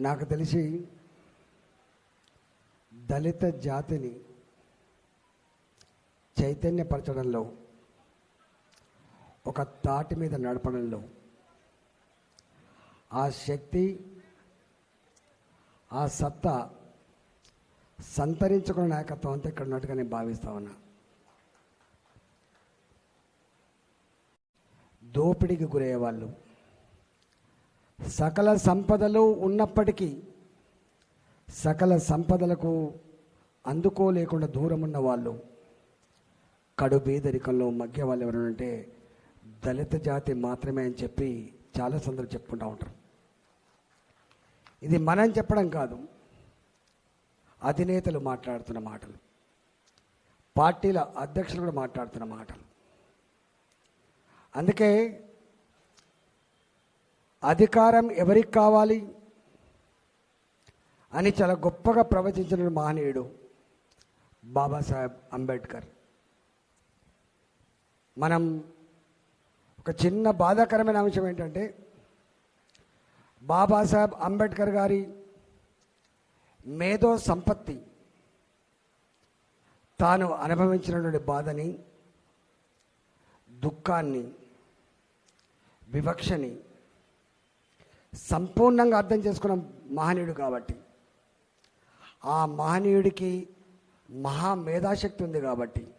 నాకు తెలిసి దళిత జాతిని చైతన్యపరచడంలో ఒక తాటి మీద నడపడంలో ఆ శక్తి ఆ సత్తా సంతరించుకున్న నాయకత్వం అంతా ఇక్కడ ఉన్నట్టుగా నేను భావిస్తా ఉన్నా. దోపిడీకి గురయ్యేవాళ్ళు సకల సంపదలు ఉన్నప్పటికీ సకల సంపదలకు అందుకోలేకుండా దూరం ఉన్న వాళ్ళు కడు బీదరికంలో మగ్గే వాళ్ళు ఎవరంటే దళిత జాతి మాత్రమే అని చెప్పి చాలా సందర్భం చెప్పుకుంటూ ఉంటారు. ఇది మనం చెప్పడం కాదు అధినేతలు మాట్లాడుతున్న మాటలు పార్టీల అధ్యక్షులు కూడా మాట్లాడుతున్న మాటలు. అందుకే అధికారం ఎవరికి కావాలి? అని చాలా గొప్పగా ప్రవచించిన మహనీయుడు బాబాసాహెబ్ అంబేద్కర్. మనం ఒక చిన్న బాధాకరమైన అంశం ఏంటంటే బాబాసాహెబ్ అంబేద్కర్ గారి మేధో సంపత్తి తాను అనుభవించినటువంటి బాధని దుఃఖాన్ని వివక్షని సంపూర్ణంగా అర్థం చేసుకున్న మహనీయుడు కాబట్టి. ఆ మహనీయుడికి మహా మేధాశక్తి ఉంది కాబట్టి.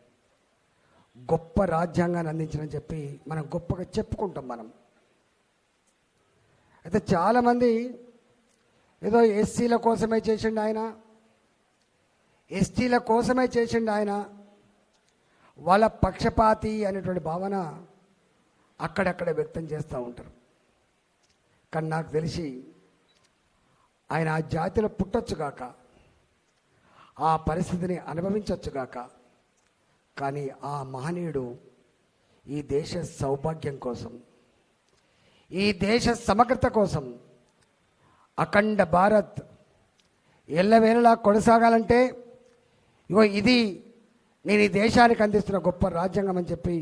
గొప్ప రాజ్యాంగాన్ని అందించడం చెప్పి మనం గొప్పగా చెప్పుకుంటాం మనం. అయితే చాలామంది ఏదో ఎస్సీల కోసమే చేసిండు ఆయన ఎస్టీల కోసమే చేసిండు ఆయన వాళ్ళ పక్షపాతి అనేటువంటి భావన అక్కడక్కడ వ్యక్తం చేస్తూ ఉంటారు. కానీ నాకు తెలిసి ఆయన ఆ జాతిలో పుట్టొచ్చుగాక ఆ పరిస్థితిని అనుభవించవచ్చుగాక కానీ ఆ మహనీయుడు ఈ దేశ సౌభాగ్యం కోసం ఈ దేశ సమగ్రత కోసం అఖండ భారత్ ఎల్లవేళలా కొనసాగాలంటే ఇగో ఇది నేను ఈ దేశానికి అందిస్తున్న గొప్ప రాజ్యాంగం అని చెప్పి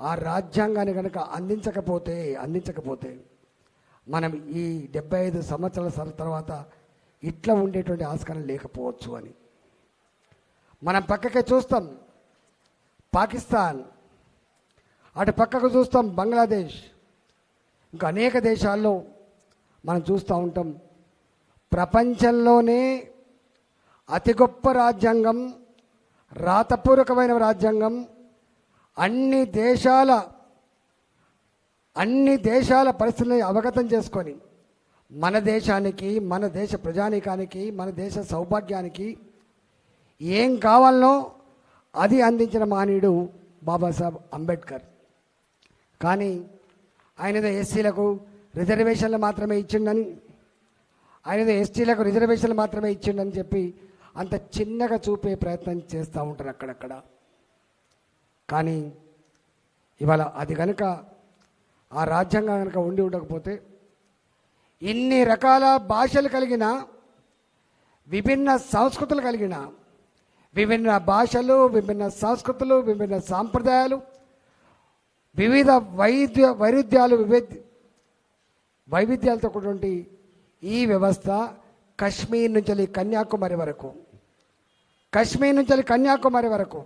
ఆ రాజ్యాంగాన్ని కనుక అందించకపోతే అందించకపోతే మనం ఈ డెబ్బై ఐదు సంవత్సరాల తర్వాత ఇట్లా ఉండేటువంటి ఆస్కారం లేకపోవచ్చు అని. మనం పక్కకే చూస్తాం పాకిస్తాన్ అటు పక్కకు చూస్తాం బంగ్లాదేశ్. ఇంకా అనేక దేశాల్లో మనం చూస్తూ ఉంటాం ప్రపంచంలోనే అతి గొప్ప రాజ్యాంగం రాతపూర్వకమైన రాజ్యాంగం అన్ని దేశాల అన్ని దేశాల పరిస్థితులను అవగతం చేసుకొని మన దేశానికి మన దేశ ప్రజానీకానికి మన దేశ సౌభాగ్యానికి ఏం కావాలనో అది అందించిన మహనీయుడు బాబాసాహెబ్ అంబేద్కర్. కానీ ఆయనదో ఎస్సీలకు రిజర్వేషన్లు మాత్రమే ఇచ్చిండని ఆయనదో ఎస్టీలకు రిజర్వేషన్లు మాత్రమే ఇచ్చిండని చెప్పి అంత చిన్నగా చూపే ప్రయత్నం చేస్తూ ఉంటారు అక్కడక్కడ. కానీ ఇవాళ అది కనుక ఆ రాజ్యాంగం కనుక ఉండి ఉండకపోతే ఇన్ని రకాల భాషలు కలిగిన విభిన్న సంస్కృతులు కలిగిన విభిన్న భాషలు విభిన్న సంస్కృతులు విభిన్న సాంప్రదాయాలు వివిధ వైద్య వైరుధ్యాలు వివిధ వైవిధ్యాలతో కూడినటువంటి ఈ వ్యవస్థ కశ్మీర్ నుంచి కన్యాకుమారి వరకు కశ్మీర్ నుంచి కన్యాకుమారి వరకు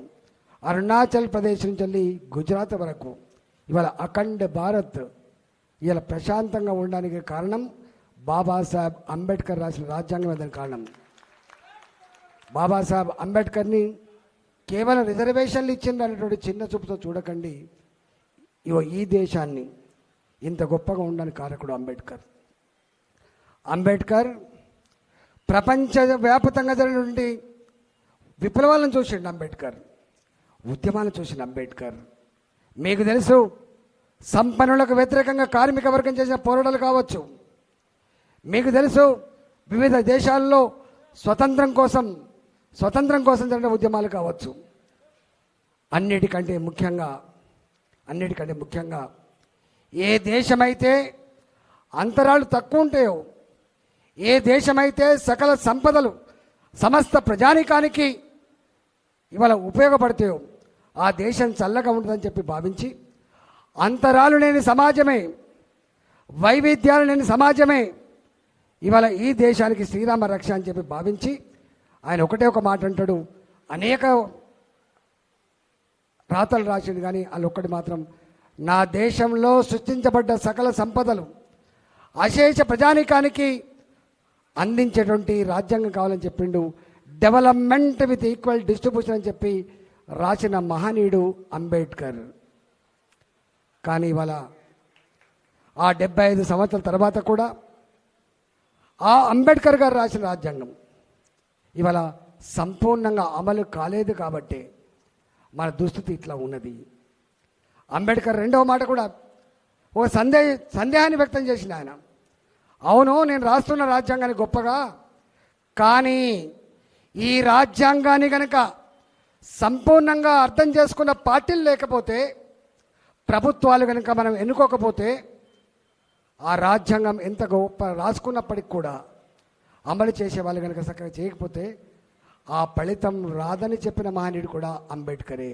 అరుణాచల్ ప్రదేశ్ నుంచి గుజరాత్ వరకు ఇవాళ అఖండ భారత్ ఇవాళ ప్రశాంతంగా ఉండడానికి కారణం బాబాసాహెబ్ అంబేద్కర్ రాసిన రాజ్యాంగం దానికి కారణం. బాబాసాహెబ్ అంబేద్కర్ని కేవలం రిజర్వేషన్లు ఇచ్చింది అనేటువంటి చిన్న చూపుతో చూడకండి. ఇవో ఈ దేశాన్ని ఇంత గొప్పగా ఉండడానికి కారకుడు అంబేద్కర్. అంబేద్కర్ ప్రపంచ వ్యాప్తంగా జరిగినటువంటి విప్లవాలను చూసిండు అంబేద్కర్ ఉద్యమాలను చూసిండు అంబేద్కర్. మీకు తెలుసు సంపన్నులకు వ్యతిరేకంగా కార్మిక వర్గం చేసిన పోరాటాలు కావచ్చు. మీకు తెలుసు వివిధ దేశాల్లో స్వతంత్రం కోసం స్వతంత్రం కోసం జరిగిన ఉద్యమాలు కావచ్చు. అన్నిటికంటే ముఖ్యంగా అన్నిటికంటే ముఖ్యంగా ఏ దేశమైతే అంతరాలు తక్కువ ఉంటాయో ఏ దేశమైతే సకల సంపదలు సమస్త ప్రజానికానికి ఇవాళ ఉపయోగపడతాయో ఆ దేశం చల్లగా ఉంటుందని చెప్పి భావించి అంతరాలు లేని సమాజమే వైవిధ్యాలు లేని సమాజమే. ఇవాళ ఈ దేశానికి శ్రీరామ రక్ష అని చెప్పి భావించి ఆయన ఒకటే ఒక మాట అంటాడు. అనేక రాతలు రాసిండు కానీ వాళ్ళు ఒక్కటి మాత్రం నా దేశంలో సృష్టించబడ్డ సకల సంపదలు అశేష ప్రజానికానికి అందించేటువంటి రాజ్యాంగం కావాలని చెప్పిండు. డెవలప్మెంట్ విత్ ఈక్వల్ డిస్ట్రిబ్యూషన్ అని చెప్పి రాసిన మహనీయుడు అంబేద్కర్. కానీ ఇవాళ ఆ డెబ్బై ఐదు సంవత్సరాల తర్వాత కూడా ఆ అంబేద్కర్ గారు రాసిన రాజ్యాంగం ఇవాళ సంపూర్ణంగా అమలు కాలేదు కాబట్టి మన దుస్థితి ఇట్లా ఉన్నది. అంబేద్కర్ రెండవ మాట కూడా ఒక సందేహ సందేహాన్ని వ్యక్తం చేసింది ఆయన. అవును నేను రాస్తున్న రాజ్యాంగాన్ని గొప్పగా కానీ ఈ రాజ్యాంగాన్ని కనుక సంపూర్ణంగా అర్థం చేసుకున్న పార్టీలు లేకపోతే ప్రభుత్వాలు కనుక మనం ఎన్నుకోకపోతే ఆ రాజ్యాంగం ఎంత గొప్ప రాసుకున్నప్పటికి కూడా అమలు చేసే వాళ్ళు కనుక చక్కగా చేయకపోతే ఆ ఫలితం రాదని చెప్పిన మహనీయుడు కూడా అంబేద్కరే.